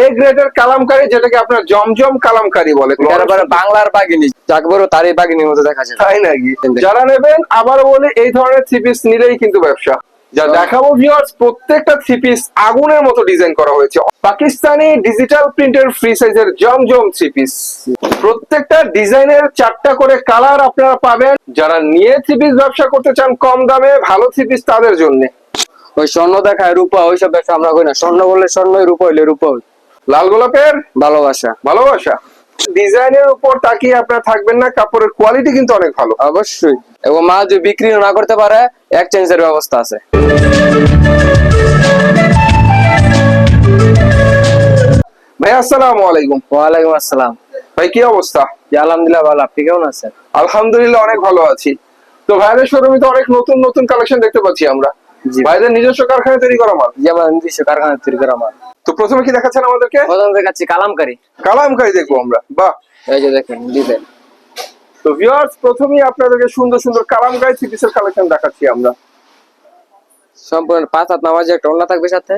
এ গ্রেডের কালামকারি যেটাকে আপনার জমজম কালামকারি বলে। বাংলার বাগিনী বলো তারই বাগিনীর মতো দেখা যায়। তাই নাকি? যারা নেবেন আবার বলে এই ধরনের থ্রি পিস নিলেই কিন্তু ব্যবসা। যা দেখাবো ভিউয়ার্স প্রত্যেকটা থ্রি পিস আগুনের মতো ডিজাইন করা হয়েছে। পাকিস্তানি ডিজিটাল প্রিন্টের ফ্রি সাইজের জমজম থ্রি পিস প্রত্যেকটা ডিজাইনের চারটা করে কালার আপনারা পাবেন। যারা নিয়ে থ্রি পিস ব্যবসা করতে চান কম দামে ভালো থ্রি পিস তাদের জন্য। ওই স্বর্ণ দেখায় রূপা ওইসব ব্যবসা আমরা করি না। স্বর্ণ বললে স্বর্ণই রূপা হইলে রূপা হই। লাল গোলাপের? ভালোবাসা। ভালোবাসা। ডিজাইনের উপর তাকিয়ে আপনারা থাকবেন না কাপড়ের কোয়ালিটি কিন্তু অনেক ভালো। অবশ্যই। এবং মা যদি বিক্রি না করতে পারে এক্সচেঞ্জের ব্যবস্থা আছে। ভাই আসসালামু আলাইকুম। ওয়ালাইকুম আসসালাম। ভাই কি অবস্থা? আলহামদুলিল্লাহ ভালো। আপনি কেমন আছেন? আলহামদুলিল্লাহ অনেক ভালো আছি। তো ভাইদের শোরুমে তো অনেক নতুন নতুন কালেকশন দেখতে পাচ্ছি আমরা। ভাইদের নিজস্ব কারখানায় তৈরি করা মাল? যে আমার নিজস্ব কারখানা তৈরি করা আমার তো প্রথমে কি দেখাচ্ছেন আমাদেরকে? প্রথম দেখাচ্ছি কালামকারি। কালামকারি দেখব আমরা। বাহ! এই যে দেখেন ডিজাইন। তো ভিউয়ার্স প্রথমেই আপনাদেরকে সুন্দর সুন্দর কালামকারি থ্রি পিসের কালেকশন দেখাচ্ছি আমরা। সম্পূর্ণ পাঁচ হাত নামাজে একটা ওড়না থাকবে সাথে।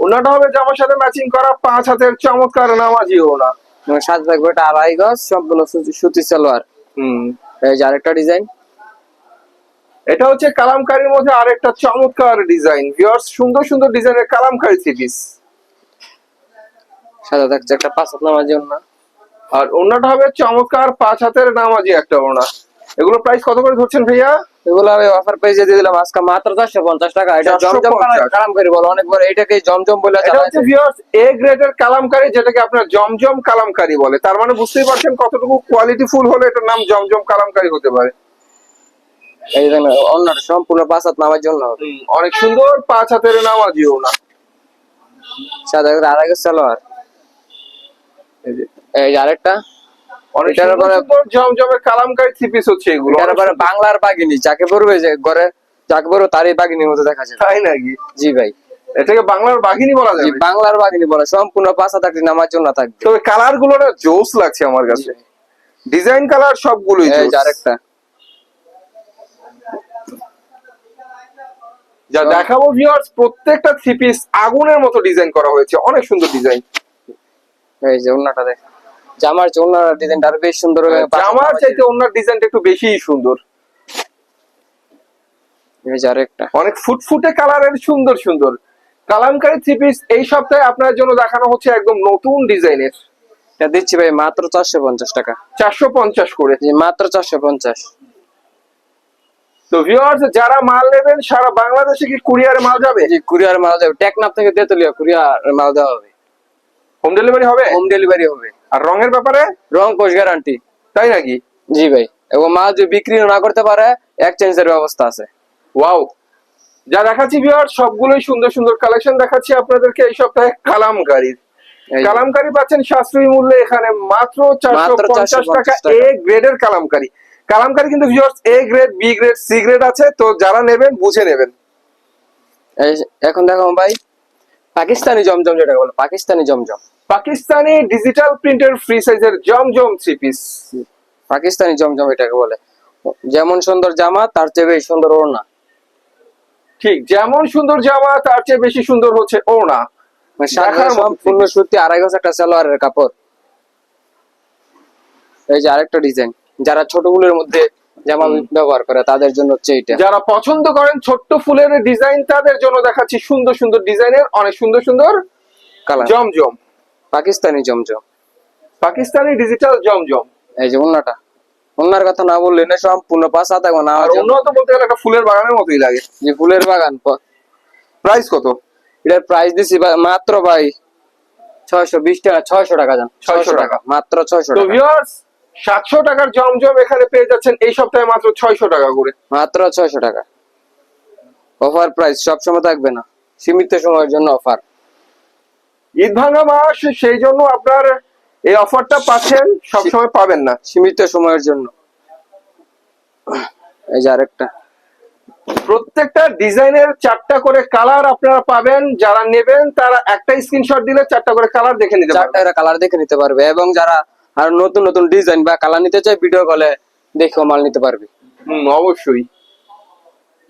ওনাটা হবে জামার সাথে ম্যাচিং করা পাঁচ হাতের চমৎকার নামাজি ওনা সাথে থাকবে এটা আড়াই গজ সম্পূর্ণ সুতি সালোয়ার। হুম। এই যে আরেকটা ডিজাইন। এটা হচ্ছে কালামকারির মধ্যে আরেকটা চমৎকার ডিজাইন ভিউয়ার্স সুন্দর সুন্দর ডিজাইনের কালামকারি থ্রি পিস সাথে থাকছে একটা পাঁচ হাত নামাজে ওড়না। আর ওনাটা হবে চমৎকার পাঁচ হাতের নামাজি একটা ওনা এগুলো প্রাইস কত করে ধরছেন ভাইয়া? এগুলো আমি অফার পেজে দিয়ে দিলাম আজকে মাত্র চারশো পঞ্চাশ টাকা। এটা 450 জমজম কালাম- কালামকারি বলো অনেক বড় এটাকে জমজম বলে এ গ্রেডের কালামকারি যেটাকে আপনার জমজম কালামকারি বলে। তার মানে বুঝতেই পারছেন কতটুকু কোয়ালিটি ফুল হলে এটার নাম জমজম কালামকারি হতে পারে। এই অন্যটা সম্পূর্ণ পাঁচ হাত নামার জন্য অনেক সুন্দর পাঁচ হাতের ওনা সাথে একটা আড়াই সালোয়ার। এই যে আরেকটা। জমজমের কালামকারি থ্রি পিস হচ্ছে এগুলো। বাংলার বাগিনী যাকে পড়বে যে ঘরে যাকে পড়বে তারই বাগিনীর মতো দেখা যায় তাই নাকি? জি ভাই। এটাকে বাংলার বাঘিনী বলা যাবে? বাংলার বাগিনী বলা সম্পূর্ণ হাত একটি নামার জন্য থাকবে। তবে কালারগুলো না জোস লাগছে আমার কাছে। ডিজাইন কালার সবগুলোই। আরেকটা। যা দেখাবো ভিউয়ার্স প্রত্যেকটা থ্রি পিস আগুনের মতো ডিজাইন করা হয়েছে। অনেক সুন্দর ডিজাইন এই যে ওন্নাটা দেখ। জামার যে ওন্নার ডিজাইনটা আরও বেশ সুন্দর হবে জামার চাইতে ওনার ডিজাইনটা একটু বেশিই সুন্দর। এই যে আরেকটা। অনেক ফুটফুটে কালারের সুন্দর সুন্দর। কালামকারী থ্রি পিস এই সপ্তাহে আপনার জন্য দেখানো হচ্ছে একদম নতুন ডিজাইনের। এটা দিচ্ছি ভাই মাত্র চারশো পঞ্চাশ টাকা। চারশো পঞ্চাশ করে। মাত্র চারশো পঞ্চাশ। তো ভিউয়ার্স যারা মাল নেবেন সারা বাংলাদেশে কি কুরিয়ারে মাল যাবে? জি কুরিয়ার মাল যাবে। টেকনাফ থেকে তেতুলিয়া কুরিয়ার মাল দেওয়া হবে। হোম ডেলিভারি হবে? হোম ডেলিভারি হবে। আর রঙের ব্যাপারে? রং কোষ গ্যারান্টি তাই নাকি? জি ভাই। এবং মাল যদি বিক্রি না করতে পারে এক্সচেঞ্জের ব্যবস্থা আছে। ওয়াও যা দেখাচ্ছি ভিউয়ার সবগুলোই সুন্দর সুন্দর কালেকশন দেখাচ্ছি আপনাদেরকে এই সপ্তাহে কালামকারীর। কালামকারী পাচ্ছেন সাশ্রয়ী মূল্যে এখানে মাত্র চারশো পঞ্চাশ 450 টাকা টাকা। এ গ্রেডের কালামকারী। কালামকারী কিন্তু viewers A grade B grade C grade আছে তো যারা নেবেন বুঝে নেবেন। এই এখন দেখো ভাই পাকিস্তানি জমজম যেটা বলে পাকিস্তানি জমজম। পাকিস্তানি ডিজিটাল প্রিন্টের ফ্রি সাইজের জমজম থ্রি পিস পাকিস্তানি জমজম এটাকে বলে। যেমন সুন্দর জামা তার চেয়ে বেশি সুন্দর ওড়না। ঠিক যেমন সুন্দর জামা তার চেয়ে বেশি সুন্দর হচ্ছে ওড়না। মানে সম্পূর্ণ সুতি আড়াই গজ একটা সালোয়ারের কাপড়। এই যে আরেকটা ডিজাইন যারা ছোট ফুলের মধ্যে জামা ব্যবহার করে তাদের জন্য হচ্ছে এইটা। যারা পছন্দ করেন ছোট্ট ফুলের ডিজাইন তাদের জন্য দেখাচ্ছি সুন্দর সুন্দর ডিজাইনের অনেক সুন্দর সুন্দর কালার জমজম। পাকিস্তানি জমজম। পাকিস্তানি ডিজিটাল জমজম। এই যে ওন্নাটা। ওন্নার কথা না বললে না সম্পূর্ণ পাঁচ হাত এখন আর উন্নত বলতে গেলে একটা ফুলের বাগানের মতোই লাগে। যে ফুলের বাগান প্রাইস কত? এটার প্রাইস দিছি মাত্র ভাই ছয়শো বিশ টাকা ছয়শো টাকা যান 600 টাকা। মাত্র ছয়শো টাকা। সাতশো টাকার জমজম এখানে পেয়ে যাচ্ছেন এই সপ্তাহে মাত্র ছয়শো টাকা করে। মাত্র ছয়শো টাকা। অফার প্রাইস সবসময় থাকবে না। সীমিত সময়ের জন্য অফার ঈদ ভাঙা মাস সেই জন্য আপনার এই অফারটা পাচ্ছেন সবসময় পাবেন না। সীমিত সময়ের জন্য। এই যে আরেকটা। প্রত্যেকটা ডিজাইনের চারটা করে কালার আপনারা পাবেন যারা নেবেন তারা একটা স্ক্রিনশট দিলে চারটা করে কালার দেখে নিতে পারবেন। চারটা কালার দেখে নিতে পারবে এবং যারা আর নতুন নতুন ডিজাইন বা কালার নিতে চাই ভিডিও কলে দেখেও মাল নিতে পারবে। হুম অবশ্যই।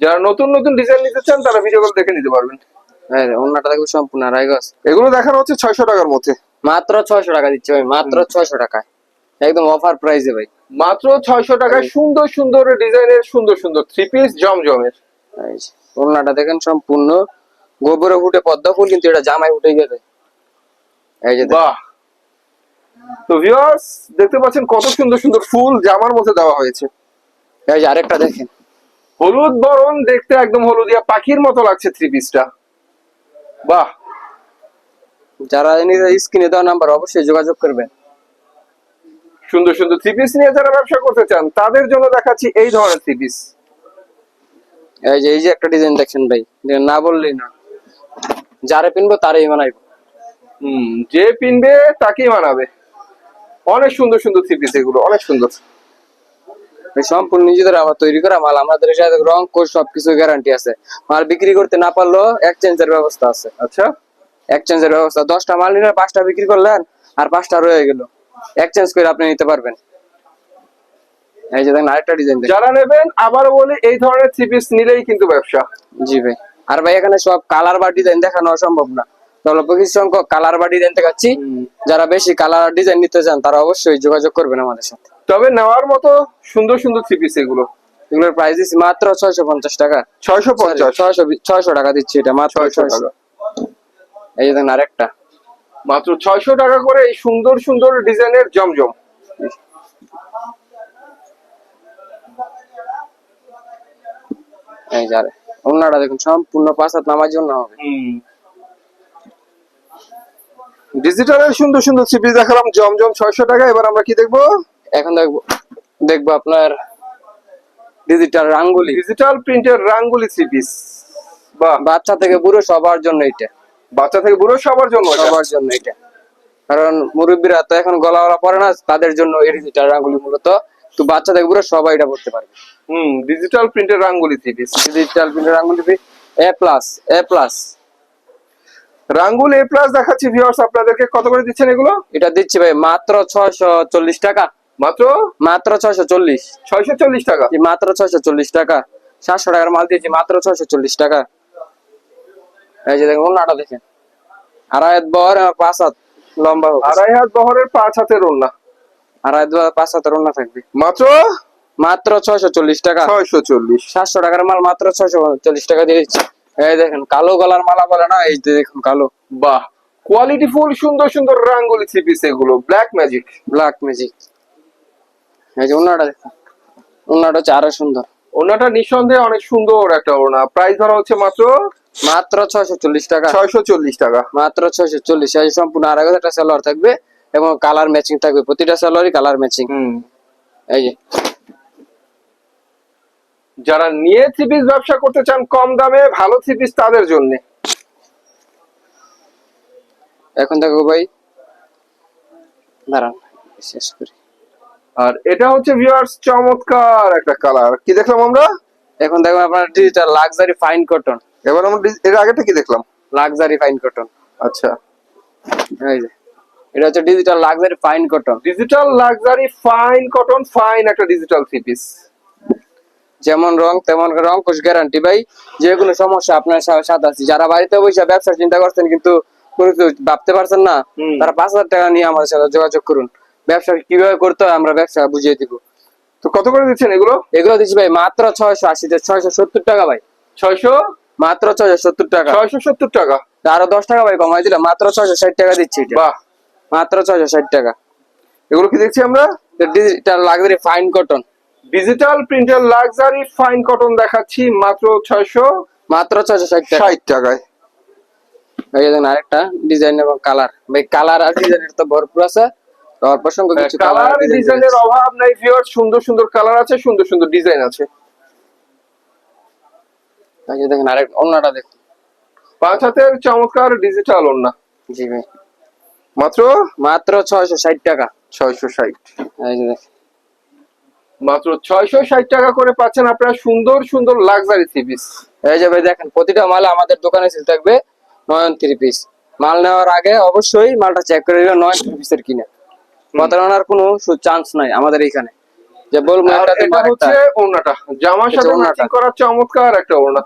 যারা নতুন নতুন ডিজাইন নিতে চান তারা ভিডিও কল দেখে নিতে পারবেন। এই যে, ওড়নাটা দেখবে সম্পূর্ণ গজ এগুলো দেখানো হচ্ছে ছয়শো টাকার মধ্যে। মাত্র ছয়শো টাকা দিচ্ছে ভাই মাত্র ছয়শো টাকায় একদম অফার প্রাইসে ভাই। মাত্র ছয়শো টাকায় সুন্দর সুন্দর ডিজাইনের সুন্দর সুন্দর থ্রি পিস জমজমের। ওড়নাটা দেখেন সম্পূর্ণ। গোবরে ফুটে পদ্মা ফুল কিন্তু এটা জামাই উঠে গেছে। এই যে। বাহ! তো ভিউয়ার্স দেখতে পাচ্ছেন কত সুন্দর সুন্দর ফুল জামার মধ্যে দেওয়া হয়েছে। এই যে আরেকটা দেখেন। হলুদ বরণ দেখতে একদম হলুদিয়া পাখির মতো লাগছে থ্রি পিসটা বাহ! যারা স্ক্রিনে দেওয়া নাম্বার অবশ্যই যোগাযোগ করবেন। সুন্দর সুন্দর থ্রি পিস নিয়ে যারা ব্যবসা করতে চান তাদের জন্য দেখাচ্ছি এই ধরনের থ্রি পিস এই যে এই যে একটা ডিজাইন দেখছেন ভাই। না বললেই না। যারা পিনবো তারই বানাইবো। হুম যে পিনবে তাকেই মানাবে অনেক সুন্দর সুন্দর থ্রি পিস এগুলো অনেক সুন্দর। সম্পূর্ণ নিজেদের আবার তৈরি করা মাল আমাদের সাথে রং সবকিছু গ্যারান্টি আছে। মাল বিক্রি করতে না পারলেও এক্সচেঞ্জের ব্যবস্থা আছে। আচ্ছা। এক্সচেঞ্জের ব্যবস্থা দশটা মাল নিলে পাঁচটা বিক্রি করলেন আর পাঁচটা রয়ে গেল। এক্সচেঞ্জ করে আপনি নিতে পারবেন। এই যে দেখেন আরেকটা ডিজাইন যারা নেবেন আবারও বলি এই ধরনের থ্রি পিস নিলেই কিন্তু ব্যবসা। জি ভাই। আর ভাই এখানে সব কালার বা ডিজাইন দেখানো সম্ভব না। সংখ্যক কালার বা ডিজাইন দেখাচ্ছি যারা বেশি কালার ডিজাইন নিতে চান তারা অবশ্যই যোগাযোগ করবেন আমাদের সাথে। তবে নেওয়ার মতো সুন্দর সুন্দর থ্রি পিস এগুলো। এগুলোর প্রাইস দিচ্ছি মাত্র ছয়শো পঞ্চাশ টাকা। ছয়শো পঞ্চাশ। ছয়শো ছয়শো টাকা দিচ্ছি এটা মাত্র ছয়শো টাকা। এই দেখেন আরেকটা। মাত্র ছয়শো টাকা করে এই সুন্দর সুন্দর ডিজাইনের জমজম। এই যারে অন্যটা দেখুন সম্পূর্ণ পাঁচ হাত নামার জন্য হবে। ডিজিটালের সুন্দর সুন্দর পিস দেখালাম জমজম ছয়শো টাকা। এবার আমরা কি দেখব? এখন দেখব। দেখব আপনার ডিজিটাল রাঙ্গুলি। ডিজিটাল প্রিন্টের রাঙ্গুলি থ্রি পিস বাচ্চা থেকে বুড়ো সবার জন্য এটা। বাচ্চা থেকে বুড়ো সবার জন্য। সবার জন্য এটা। কারণ মুরব্বীরা তো এখন গলাওয়ালা পরে না তাদের জন্য এই ডিজিটাল রাঙ্গুলি মূলত। তো বাচ্চা থেকে বুড়ো সবাই এটা পড়তে পারবে। হুম ডিজিটাল প্রিন্টের রাঙ্গুলি থ্রি পিস ডিজিটাল প্রিন্টের Rangoli A plus A plus Rangoli A plus দেখাচ্ছি ভিউয়ার্স আপনাদেরকে। কত করে দিচ্ছেন এগুলো? এটা দিচ্ছি ভাই মাত্র ছয়শো চল্লিশ টাকা। মাত্র? মাত্র ছয়শো চল্লিশ। ছয়শো চল্লিশ টাকা। জি, মাত্র ছয়শো চল্লিশ টাকা। সাতশো টাকার মাল দিয়েছি মাত্র ছয়শো চল্লিশ টাকা। এই যে দেখুন অন্যটা দেখেন। আড়াই হাত বহর পাঁচ হাত লম্বা আড়াই হাত বহরের পাঁচ হাতের ওড়না। আড়াই হাত বহর, পাঁচ হাতের অন্য থাকবে। মাত্র? মাত্র ছয়শো চল্লিশ টাকা। ছয়শো চল্লিশ। সাতশো টাকার মাল মাত্র ছয়শো চল্লিশ টাকা দিয়ে দিচ্ছি। এই দেখেন কালো গলার মালা বলে না? এই যে দেখুন কালো। বাহ! কোয়ালিটি ফুল সুন্দর সুন্দর রাঙ্গুলি থ্রি পিস এগুলো। ব্ল্যাক ম্যাজিক ব্ল্যাক ম্যাজিক এই যে ওনাটা দেখুন। অন্যটা হচ্ছে আরও সুন্দর। ওনাটা নিঃসন্দেহে অনেক সুন্দর একটা ওড়না। প্রাইস ধরা হচ্ছে মাত্র মাত্র ছয়শো চল্লিশ টাকা। ছয়শো চল্লিশ টাকা। মাত্র ছয়শো চল্লিশ এই সম্পূর্ণ আড়াই একটা সালোয়ার থাকবে এবং কালার ম্যাচিং থাকবে। প্রতিটা সালোয়ারই কালার ম্যাচিং হুম। এই যে। যারা নিয়ে থ্রি পিস ব্যবসা করতে চান কম দামে ভালো থ্রি পিস তাদের জন্য। এখন দেখো ভাই দাঁড়ান শেষ করি। আর এটা হচ্ছে ভিউয়ার্স চমৎকার একটা কালার কি দেখলাম আমরা? এখন দেখো আপনার ডিজিটাল লাক্সারি ফাইন কটন এবার আমরা এর আগেটা কি দেখলাম? লাক্সারি ফাইন কটন আচ্ছা। এই যে এটা হচ্ছে digital luxury fine cotton digital luxury fine cotton fine একটা ডিজিটাল থ্রি পিস যেমন রং তেমন রং কোষ গ্যারান্টি ভাই যে কোনো সমস্যা আপনার সাথে আছে। যারা বাড়িতে বসে ব্যবসা চিন্তা করছেন কিন্তু কোনো ভাবতে পারছেন না তারা পাঁচ হাজার টাকা নিয়ে আমাদের সাথে যোগাযোগ করুন। ব্যবসা কীভাবে করতে হয় আমরা ব্যবসা বুঝিয়ে দিব। তো কত করে দিচ্ছেন এগুলো? এগুলো দিচ্ছি ভাই মাত্র ছয়শো আশি ছয়শো সত্তর টাকা ভাই। ছয়শো? মাত্র ছয়শো সত্তর টাকা। ছয়শো সত্তর টাকা? আরও দশ টাকা ভাই কমাই দিলাম মাত্র ছয়শো ষাট টাকা দিচ্ছি বাহ। মাত্র ছয়শো ষাট টাকা। এগুলো কি দেখছি আমরা? ডিজিটাল ফাইন কটন ডিজিটাল প্রিন্টের লাক্সারি ফাইন কটন দেখাচ্ছি মাত্র ছয়শো মাত্র ছয়শো ষাট টাকা ষাট টাকায়। এই দেখেন আরেকটা ডিজাইন এবং কালার ভাই কালার আর ডিজাইনের তো ভরপুর আছে। তো অল্প সংখ্যক কিছু কালার কালার ডিজাইনের অভাব নাই ভিউয়ার সুন্দর সুন্দর কালার আছে সুন্দর সুন্দর ডিজাইন আছে। এই যে দেখেন আরেক অন্যটা দেখুন। পাঁচ হাতের চমৎকার ডিজিটাল ওড়না। জি ভাই। মাত্র মাত্র ছয়শো ষাট টাকা। ছয়শো ষাট। এই যে দেখেন। মাত্র ছয়শো ষাট টাকা করে পাচ্ছেন আপনারা সুন্দর সুন্দর লাক্সারি থ্রি পিস এই যে ভাই দেখেন প্রতিটা মাল আমাদের দোকানে সেল থাকবে নয়ন থ্রি পিস মাল নেওয়ার আগে অবশ্যই মালটা চেক করে নিবে নয়ন থ্রি পিসের কিনা। প্রতারণার কোনো চান্স নাই আমাদের এইখানে যে বলব এটা হচ্ছে ওড়নাটা। জামার সাথে ম্যাচিং করা চমৎকার একটা ওড়না।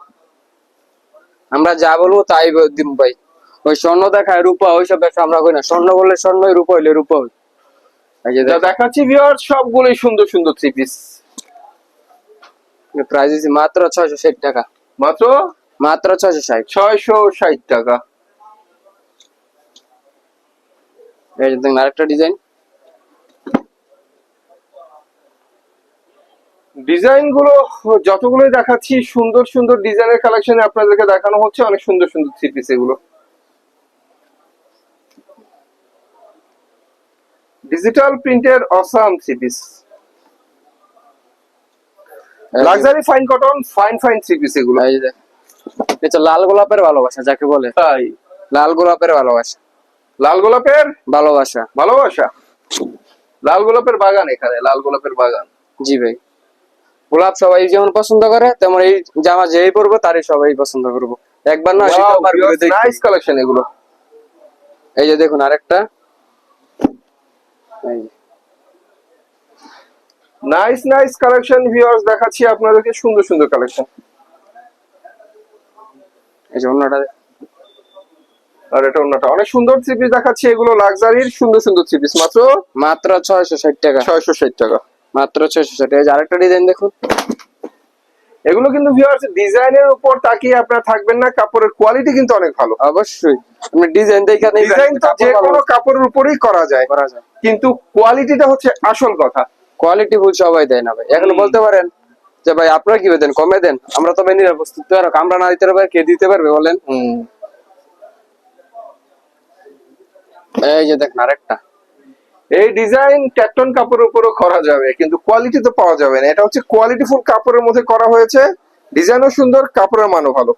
আমরা যা বলব তাই দিব ভাই। ওই স্বর্ণ দেখায় রূপা ওইসব ব্যবসা আমরা করি না। স্বর্ণ বললে স্বর্ণ রূপা হইলে রূপা হই এই যে যা দেখাচ্ছি ভিউয়ার সবগুলোই সুন্দর সুন্দর থ্রি পিস প্রাইস মাত্র ছয়শো ষাট টাকা। মাত্র? মাত্র ছয়শো ষাট। ছয়শো ষাট টাকা। এই যে দেখুন আরেকটা ডিজাইন ডিজাইনগুলো যতগুলো দেখাচ্ছি সুন্দর সুন্দর ডিজাইনের কালেকশনে আপনাদেরকে দেখানো হচ্ছে অনেক সুন্দর সুন্দর থ্রি পিস এগুলো। ডিজিটাল প্রিন্টের awesome three piece luxury fine cotton fine fine three piece এগুলো। এই যে এটা লাল গোলাপের ভালোবাসা যাকে বলে। তাই? লাল গোলাপের ভালোবাসা। লাল গোলাপের? ভালোবাসা। ভালোবাসা? লাল গোলাপের বাগান এখানে লাল গোলাপের বাগান। জি ভাই। গোলাপ সবাই যেমন পছন্দ করে তেমন এই জামা যেই পরবো তারই সবাই পছন্দ করব। একবার না দেখি। নাইস কালেকশন এগুলো। এই যে দেখুন আরেকটা। নাইস নাইস কালেকশন ভিউয়ার্স দেখাচ্ছি আপনাদেরকে সুন্দর সুন্দর কালেকশন এই যে অন্যটা আর এটা অন্যটা। অনেক সুন্দর থ্রি পিস দেখাচ্ছি। এগুলো লাক্সারির সুন্দর সুন্দর থ্রি পিস মাত্র মাত্র ছয়শো ষাট টাকা। ছয়শো ষাট টাকা। মাত্র ছয়শো ষাট। এই যে আরেকটা ডিজাইন দেখুন। এগুলো কিন্তু ভিউয়ার্স ডিজাইনের উপর তাকিয়ে আপনারা থাকবেন না কাপড়ের কোয়ালিটি কিন্তু অনেক ভালো। অবশ্যই। আপনি ডিজাইন ডিজাইন তো যে কোনো কাপড়ের উপরেই করা যায়। করা যায়। কিন্তু কোয়ালিটিটা হচ্ছে আসল কথা। কোয়ালিটি ফুল সবাই দেয় না ভাই। এখন বলতে পারেন যে ভাই আপনারা কি দেন? কমে দেন। আমরা তো প্রস্তুত পারো আমরা না দিতে পারবে কে দিতে পারবে বলেন? এই যে দেখেন আরেকটা। এই ডিজাইন ক্যাপ্টন কাপড়ের উপরও করা যাবে কিন্তু কোয়ালিটি তো পাওয়া যাবে না। এটা হচ্ছে কোয়ালিটি ফুল কাপড়ের মধ্যে করা হয়েছে। ডিজাইনও সুন্দর কাপড়ের মানও ভালো।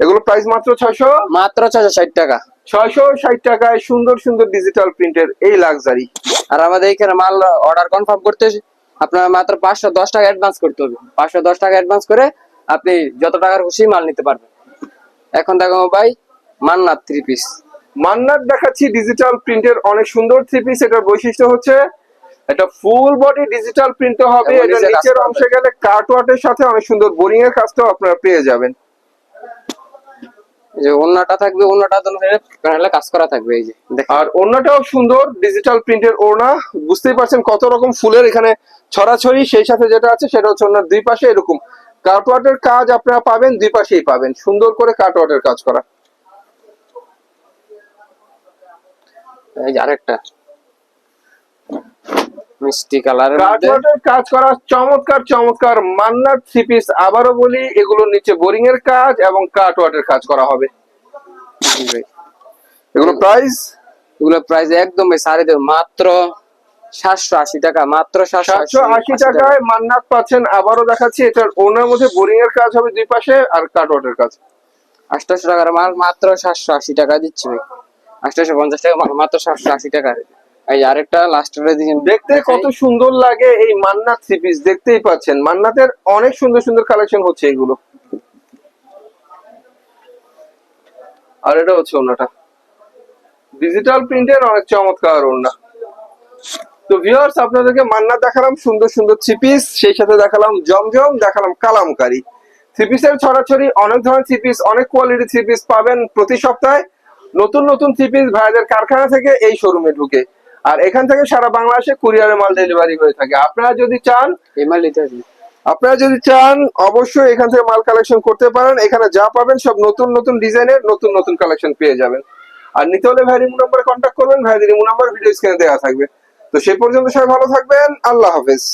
এগুলো প্রাইস মাত্র ছয়শো? মাত্র ছয়শো ষাট টাকা। ছয়শো ষাট টাকায় সুন্দর সুন্দর ডিজিটাল প্রিন্টের এই লাক্সারি আর আমাদের এখানে মাল অর্ডার কনফার্ম করতে আপনার মাত্র পাঁচশো দশ টাকা অ্যাডভান্স করতে হবে। পাঁচশো দশ টাকা অ্যাডভান্স করে আপনি যত টাকার খুশি মাল নিতে পারবেন। এখন দেখো ভাই মান্নাত থ্রি পিস মান্নার দেখাচ্ছি ডিজিটাল প্রিন্টের অনেক সুন্দর থ্রি পিস এটার বৈশিষ্ট্য হচ্ছে এটা ফুল বডি ডিজিটাল প্রিন্ট হবে এটা নিচের অংশে গেলে কাটওয়ার্টের সাথে অনেক সুন্দর বোরিং এর কাজটাও আপনারা পেয়ে যাবেন। যে অন্যটা থাকবে তো হলে কাজ করা থাকবে এই যে আর ওড়নাটাও সুন্দর ডিজিটাল প্রিন্টের ওড়না বুঝতেই পারছেন কত রকম ফুলের এখানে ছড়াছড়ি সেই সাথে যেটা আছে সেটা হচ্ছে ওনার দুই পাশে এরকম। কাটওয়ার্টের কাজ আপনারা পাবেন দুই পাশেই পাবেন সুন্দর করে কাটওয়ার্টের কাজ করা। এই যে আরেকটা। মিষ্টি কালারের মধ্যে। কাজ করা চমৎকার চমৎকার। মান্নার থ্রি পিস আবারও বলি এগুলোর নিচে বোরিং এর কাজ এবং কাটওয়ার্টের কাজ করা হবে। এগুলো প্রাইস এগুলো প্রাইস একদম সাড়ে দেব মাত্র সাতশো আশি টাকা মাত্র সাতশো আশি টাকায় মান্নাত পাচ্ছেন আবারও দেখাচ্ছি এটার ওনার মধ্যে বোরিং এর কাজ হবে দুই পাশে আর কাটওয়ার্টের কাজ। আটশো টাকার মাল মাত্র সাতশো আশি টাকা দিচ্ছি ভাই। আটশো পঞ্চাশ টাকা মাত্র সাতশো আশি টাকা। এই আরেকটা লাস্টের দিন দেখতে কত সুন্দর লাগে এই মান্নাত থ্রি পিস দেখতেই পাচ্ছেন। মান্নাতের অনেক সুন্দর সুন্দর কালেকশন হচ্ছে এগুলো। আর এটা হচ্ছে ওনাটা। ডিজিটাল প্রিন্টের অনেক চমৎকার ওনা তো ভিউয়ার্স আপনাদেরকে মান্নাত দেখালাম সুন্দর সুন্দর থ্রি পিস সেই সাথে দেখালাম জমজম দেখালাম কালামকারি। থ্রি পিসের ছড়াছড়ি অনেক ধরনের থ্রি পিস অনেক কোয়ালিটি থ্রি পিস পাবেন প্রতি সপ্তাহে। নতুন নতুন থ্রি পিস ভাইদের কারখানা থেকে এই শোরুমে ঢুকে। আর এখান থেকে সারা বাংলাদেশে কুরিয়ারে মাল ডেলিভারি হয়ে থাকে। আপনারা যদি চান এই মাল নিতে আপনারা যদি চান অবশ্যই এখান থেকে মাল কালেকশন করতে পারেন। এখানে যা পাবেন সব নতুন নতুন ডিজাইনের নতুন নতুন কালেকশন পেয়ে যাবেন। আর নিতে হলে ভাই রিমু নাম্বারে কন্ট্যাক্ট করবেন। ভাই রিমু নাম্বার ভিডিও স্ক্রিনে দেওয়া থাকবে। তো সেই পর্যন্ত সবাই ভালো থাকবেন। আল্লাহ হাফেজ।